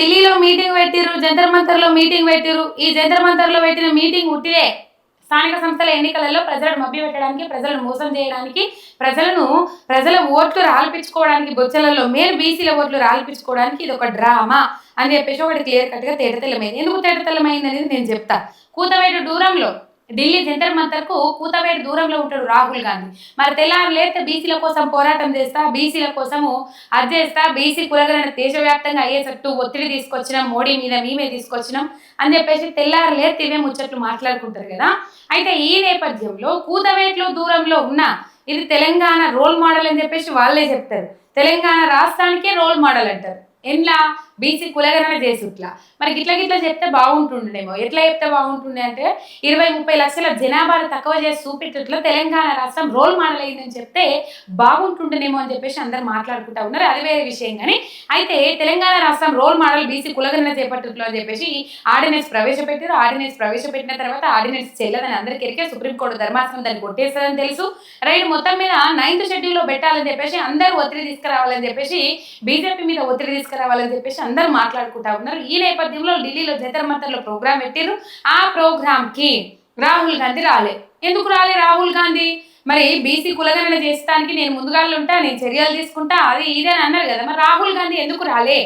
ఢిల్లీలో మీటింగ్ పెట్టిరు జంతర్ మంతర్లో మీటింగ్ పెట్టిరు ఈ జంతర్ మంతర్లో పెట్టిన మీటింగ్ ఉట్టిదే స్థానిక సంస్థల ఎన్నికలలో ప్రజలను మభ్యపెట్టడానికి ప్రజలను మోసం చేయడానికి ప్రజలను ప్రజల ఓట్లు రాల్పించుకోవడానికి బొచ్చలలో మేలు బీసీల ఓట్లు రాల్పించుకోవడానికి ఇది ఒక డ్రామా అని చెప్పేసి ఒకటి క్లియర్ కట్గా తేటతెల్లమైంది. ఎందుకు తేటతెల్లమైంది అనేది నేను చెప్తా. కూతవేటు దూరంలో ఢిల్లీ జంతర్ మంతర్కు కూతవేడు దూరంలో ఉంటాడు రాహుల్ గాంధీ. మరి తెల్లారు లేస్తే బీసీల కోసం పోరాటం చేస్తా బీసీల కోసము అది చేస్తా బీసీ కులగరణ దేశవ్యాప్తంగా అయ్యేటట్టు ఒత్తిడి తీసుకొచ్చినాం మోడీ మీద మేమే తీసుకొచ్చినాం అని చెప్పేసి తెల్లారు లేస్తే ఇవే ముచ్చట్లు మాట్లాడుకుంటారు కదా. అయితే ఈ నేపథ్యంలో కూతవేట్లో దూరంలో ఉన్న ఇది తెలంగాణ రోల్ మోడల్ అని చెప్పేసి వాళ్ళే చెప్తారు. తెలంగాణ రాష్ట్రానికే రోల్ మోడల్ అంటారు. ఎట్లా బీసీ కులగణన చేసుట్లా. మరి గిట్ల గిట్ల చెప్తే బాగుంటుండేమో. ఎట్లా చెప్తే బాగుంటుండే అంటే ఇరవై ముప్పై లక్షల జనాభాను తక్కువ చేసి చూపించట్లో తెలంగాణ రాష్ట్రం రోల్ మోడల్ అయిందని చెప్తే బాగుంటుండేమో అని చెప్పేసి అందరు మాట్లాడుకుంటా ఉన్నారు. అది వేరే విషయం కానీ అయితే తెలంగాణ రాష్ట్రం రోల్ మోడల్ బీసీ కులగణన చేపట్టుట్లో అని చెప్పేసి ఆర్డినెన్స్ ప్రవేశపెట్టారు. ఆర్డినెన్స్ ప్రవేశపెట్టిన తర్వాత ఆర్డినెన్స్ చెల్లదని అందరికీ ఎరికే సుప్రీంకోర్టు ధర్మాసనం దాన్ని కొట్టేస్తుందని తెలుసు. రైట్ మొత్తం మీద నైన్త్ షెడ్యూల్లో పెట్టాలని చెప్పేసి అందరూ ఒత్తిడి తీసుకురావాలని చెప్పేసి బీజేపీ మీద ఒత్తిడి తీసుకురావాలని చెప్పేసి అందరూ మాట్లాడుకుంటా ఉన్నారు. ఈ నేపథ్యంలో ఢిల్లీలో జతర్ మతర్లో ప్రోగ్రామ్ పెట్టారు ఆ ప్రోగ్రామ్కి రాహుల్ గాంధీ రాలే. ఎందుకు రాలే రాహుల్ గాంధీ? మరి బీసీ కులగణన చేస్తానికి నేను ముందుగాళ్ళు ఉంటా నేను చర్యలు తీసుకుంటా అది ఇదే అని అన్నారు కదా. మరి రాహుల్ గాంధీ ఎందుకు రాలే?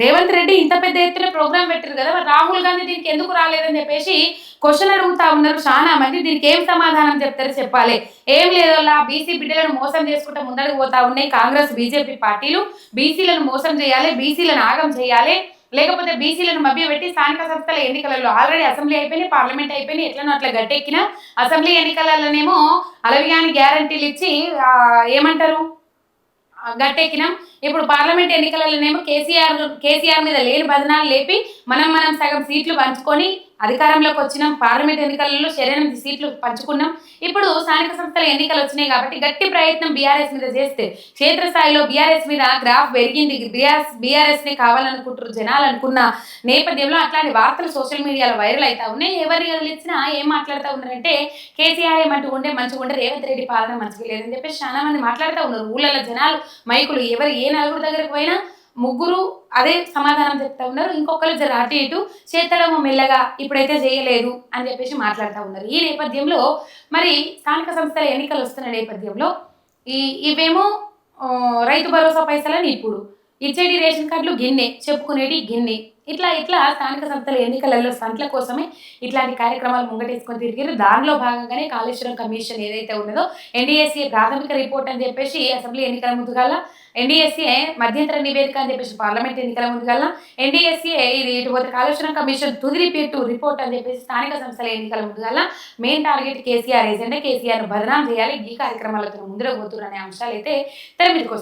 రేవంత్ రెడ్డి ఇంత పెద్ద ఎత్తున ప్రోగ్రామ్ పెట్టారు కదా రాహుల్ గాంధీ దీనికి ఎందుకు రాలేదని చెప్పేసి క్వశ్చన్ అడుగుతా ఉన్నారు. చాలా మంది దీనికి ఏం సమాధానం చెప్తారో చెప్పాలి. ఏం లేదల్లా బీసీ బిడ్డలను మోసం చేసుకుంటూ ముందడుగు పోతా ఉన్నాయి. కాంగ్రెస్ బీజేపీ పార్టీలు బీసీలను మోసం చేయాలి బీసీలను ఆగం చేయాలి. లేకపోతే బీసీలను మభ్యపెట్టి స్థానిక సంస్థల ఎన్నికలలో ఆల్రెడీ అసెంబ్లీ అయిపోయినాయి పార్లమెంట్ అయిపోయినాయి ఎట్లనో అట్లా గట్టెక్కిన అసెంబ్లీ ఎన్నికలలోనేమో అలవిగాని గ్యారంటీలు ఇచ్చి ఏమంటారు? గట్టెక్కినాం. ఇప్పుడు పార్లమెంట్ ఎన్నికలలోనేమో కేసీఆర్ కేసీఆర్ మీద లేని బదనాలు లేపి మనం మనం సగం సీట్లు పంచుకొని అధికారంలోకి వచ్చినాం పార్లమెంట్ ఎన్నికలలో శరీరం సీట్లు పంచుకున్నాం. ఇప్పుడు స్థానిక సంస్థల ఎన్నికలు వచ్చినాయి కాబట్టి గట్టి ప్రయత్నం బీఆర్ఎస్ మీద చేస్తే క్షేత్రస్థాయిలో బీఆర్ఎస్ మీద గ్రాఫ్ పెరిగింది. బీఆర్ఎస్ బీఆర్ఎస్ని కావాలనుకుంటారు జనాలు అనుకున్న నేపథ్యంలో అట్లాంటి వార్తలు సోషల్ మీడియాలో వైరల్ అవుతా ఉన్నాయి. ఎవరు వదిలిచ్చినా ఏం మాట్లాడుతూ ఉన్నారంటే కేసీఆర్ ఏమంటూ ఉండే మంచిగా ఉండే రేవంత్ రెడ్డి పాలన మంచిగా లేదని చెప్పేసి చాలా మంది మాట్లాడుతూ ఉన్నారు. ఊళ్ళలో జనాలు మైకులు ఎవరు ఏ నలుగురు దగ్గరకు పోయినా ముగ్గురు అదే సమాధానం చెప్తా ఉన్నారు. ఇంకొకరు జర అటు ఇటు చేతడము మెల్లగా ఇప్పుడైతే చేయలేదు అని చెప్పేసి మాట్లాడుతూ ఉన్నారు. ఈ నేపథ్యంలో మరి స్థానిక సంస్థల ఎన్నికలు వస్తున్న నేపథ్యంలో ఈ ఇవేమో రైతు భరోసా పైసలని ఇప్పుడు ఇచ్చేటి రేషన్ కార్డులు గిన్నె చెప్పుకునేటి గిన్నె ఇట్లా ఇట్లా స్థానిక సంస్థల ఎన్నికలలో సంట్ల కోసమే ఇట్లాంటి కార్యక్రమాలు ముంగటేసుకొని తిరిగారు దానిలో భాగంగానే కాళేశ్వరం కమిషన్ ఏదైతే ఉన్నదో ఎన్డీఎస్సీ ప్రాథమిక రిపోర్ట్ అని చెప్పేసి అసెంబ్లీ ఎన్నికల ముందుగాల ఎన్డీఎస్సీ మధ్యంతర నివేదిక అని చెప్పేసి పార్లమెంట్ ఎన్నికల ముందుగాల ఎన్డీఎస్సీ ఇది ఇటువంటి కాళేశ్వరం కమిషన్ తుది రిపీట్ రిపోర్ట్ అని చెప్పేసి స్థానిక సంస్థల ఎన్నికల ముందుగాల main target KCR agenda KCR బదనాం చేయాలి. ఈ కార్యక్రమాలతో ముందుకు పోతున్న అనే అంశాలు అయితే తెర మీదకి